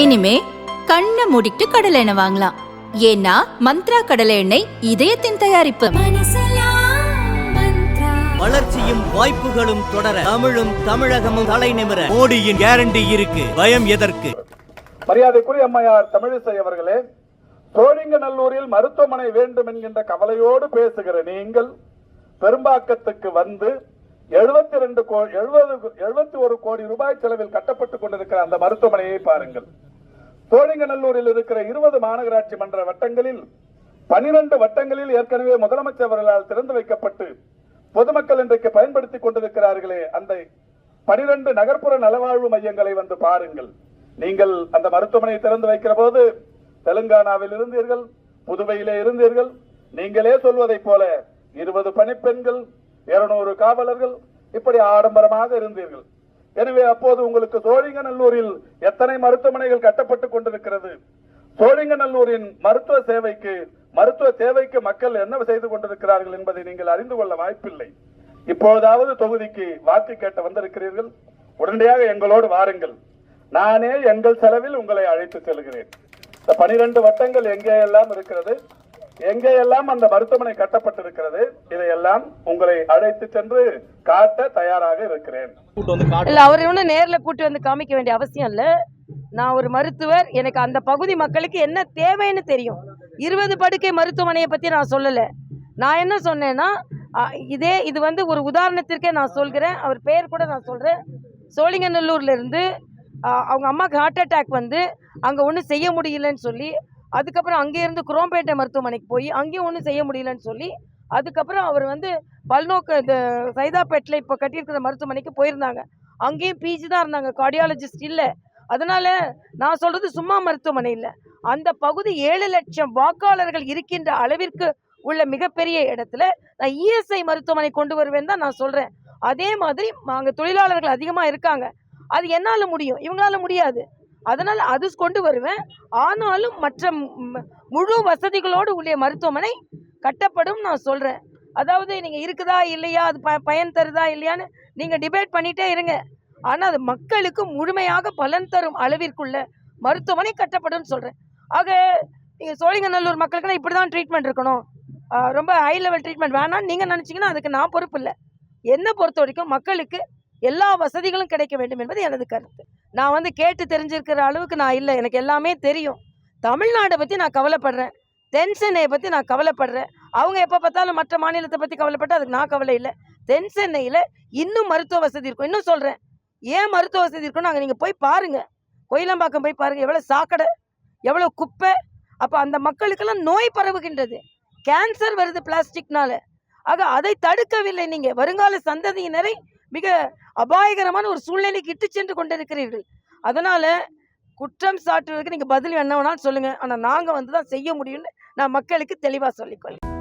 இனிமே கண்ணை மூடிட்டு கடலை எண்ணெய் வாங்கலாம். ஏன்னா மந்த்ரா கடலை எண்ணெய் இதயத்தின் தயாரிப்பு. வளர்ச்சியும் வாய்ப்புகளும் தொடர தமிழும் தமிழகமும் தலை நிமிர. மோடியின் கேரண்டி இருக்கு. பயம் எதற்கு? மரியாதைக்குரிய அம்மையார் தமிழிசை அவர்களே சோழிங்கநல்லூரில் மருத்துவமனை வேண்டும் என்கின்ற கவலையோடு பேசுகிற நீங்கள் பெரும்பாக்கத்துக்கு வந்து எழுபத்தி ரெண்டு எழுபது எழுபத்தி ஒரு கோடி ரூபாய் செலவில் கட்டப்பட்டுக் கொண்டிருக்கிற அந்த மருத்துவமனையை பாருங்கள். சோழிங்கநல்லூரில் இருக்கிற இருபது மாநகராட்சி மன்ற வட்டங்களில் பனிரெண்டு வட்டங்களில் ஏற்கனவே முதலமைச்சர் அவர்களால் திறந்து வைக்கப்பட்டு பொதுமக்கள் இன்றைக்கு பயன்படுத்திக் கொண்டிருக்கிறார்களே அந்த பனிரெண்டு நகர்ப்புற நலவாழ்வு மையங்களை வந்து பாருங்கள். நீங்கள் அந்த மருத்துவமனையை திறந்து வைக்கிற போது தெலுங்கானாவில் இருந்தீர்கள் புதுவையிலே இருந்தீர்கள். நீங்களே சொல்வதைப் போல இருபது பணிப்பெண்கள் இருநூறு காவலர்கள் இப்படி ஆடம்பரமாக இருந்தீர்கள். எனவே அப்போது உங்களுக்கு சோழிங்கநல்லூரில் எத்தனை மருத்துவமனைகள் கட்டப்பட்டுக் கொண்டிருக்கிறது? சோழிங்கநல்லூரின் மருத்துவ சேவைக்கு மருத்துவ தேவைக்கு மக்கள் என்ன செய்து கொண்டிருக்கிறார்கள் என்பதை நீங்கள் அறிந்து கொள்ள வாய்ப்பில்லை. இப்பொழுதாவது தொகுதிக்கு வாக்கு கேட்டு வந்திருக்கிறீர்கள். உடனடியாக எங்களோடு வாருங்கள். நானே எங்கள் செலவில் உங்களை அழைத்து செல்கிறேன். இந்த பனிரெண்டு வட்டங்கள் எங்கே எல்லாம் இருக்கிறது? எங்கே எல்லாம் அந்த மருத்துவமனை கட்டப்பட்டிருக்கிறது இதையெல்லாம் உங்களை அழைத்து சென்று காட்ட தயாராக இருக்கிறேன். இல்ல அவர் ஒன்றும் நேர்ல கூட்டி வந்து காமிக்க வேண்டிய அவசியம் இல்ல. நான் ஒரு மருத்துவர் எனக்கு அந்த பகுதி மக்களுக்கு என்ன தேவைன்னு தெரியும். இருபது படுக்கை மருத்துவமனையை பத்தி நான் சொல்லல. நான் என்ன சொன்னேன்னா இதே இது வந்து ஒரு உதாரணத்திற்கே நான் சொல்கிறேன். அவர் பேர் கூட நான் சொல்றேன். சோழிங்கநல்லூர்ல இருந்து அ, அவங்க அம்மாவுக்கு ஹார்ட் அட்டாக் வந்து அங்க ஒன்றும் செய்ய முடியலன்னு சொல்லி அதுக்கப்புறம் அங்கே இருந்து குரோம்பேட்டை மருத்துவமனைக்கு போய் அங்கேயும் ஒன்றும் செய்ய முடியலன்னு சொல்லி அதுக்கப்புறம் அவர் வந்து பல்நோக்கு இந்த சைதாப்பேட்டில் இப்போ கட்டியிருக்கிற மருத்துவமனைக்கு போயிருந்தாங்க. அங்கேயும் பிஜி தான் இருந்தாங்க கார்டியாலஜிஸ்ட் இல்லை. அதனால நான் சொல்றது சும்மா மருத்துவமனை இல்லை. அந்த பகுதி ஏழு லட்சம் வாக்காளர்கள் இருக்கின்ற அளவிற்கு உள்ள மிகப்பெரிய இடத்துல நான் இஎஸ்ஐ மருத்துவமனை கொண்டு வருவேன் தான் நான் சொல்றேன். அதே மாதிரி அங்கே தொழிலாளர்கள் அதிகமாக இருக்காங்க. அது என்னால் முடியும். இவங்களால முடியாது. அதனால் அது கொண்டு வருவேன். ஆனாலும் மற்ற முழு வசதிகளோடு உள்ள மருத்துவமனை கட்டப்படும் நான் சொல்கிறேன் அதாவது நீங்கள் இருக்குதா இல்லையா? அது ப பயன் தருதா இல்லையான்னு நீங்கள் டிபேட் பண்ணிகிட்டே இருங்க. ஆனால் அது மக்களுக்கு முழுமையாக பலன் தரும் அளவிற்குள்ள மருத்துவமனை கட்டப்படும் சொல்கிறேன் ஆக நீங்கள் சோழிங்கநல்லூர் மக்களுக்கெல்லாம் இப்படி தான் ட்ரீட்மெண்ட் இருக்கணும். ரொம்ப ஹை லெவல் ட்ரீட்மெண்ட் வேணாம்னு நீங்கள் நினச்சிங்கன்னா அதுக்கு நான் பொறுப்பு இல்லை. என்னை பொறுத்த வரைக்கும் மக்களுக்கு எல்லா வசதிகளும் கிடைக்க வேண்டும் என்பது எனது கருத்து. நான் வந்து கேட்டு தெரிஞ்சிருக்கிற அளவுக்கு நான் இல்லை. எனக்கு எல்லாமே தெரியும். தமிழ்நாடை பற்றி நான் கவலைப்படுறேன். தென் சென்னையை பற்றி நான் கவலைப்படுறேன். அவங்க எப்போ பார்த்தாலும் மற்ற மாநிலத்தை பற்றி கவலைப்பட்டு அதுக்கு நான் கவலை இல்லை. தென் சென்னையில் இன்னும் மருத்துவ வசதி இருக்கும். இன்னும் சொல்கிறேன் ஏன் மருத்துவ வசதி இருக்குன்னு அங்கே நீங்கள் போய் பாருங்கள் கோயிலம்பாக்கம் போய் பாருங்கள் எவ்வளோ சாக்கடை எவ்வளோ குப்பை. அப்போ அந்த மக்களுக்கெல்லாம் நோய் பரவுகின்றது. கேன்சர் வருது பிளாஸ்டிக்னால. ஆக அதை தடுக்கவில்லை நீங்கள் வருங்கால சந்ததியினரை மிக அபாயகரமான ஒரு சூழ்நிலைக்கு இட்டு சென்று கொண்டிருக்கிறீர்கள். அதனால குற்றம் சாட்டுவதற்கு நீங்கள் பதில் என்ன வேணாலும் சொல்லுங்கள் ஆனால் நாங்கள் வந்து தான் செய்ய முடியும்னு நான் மக்களுக்கு தெளிவாக சொல்லிக்கொள்ளேன்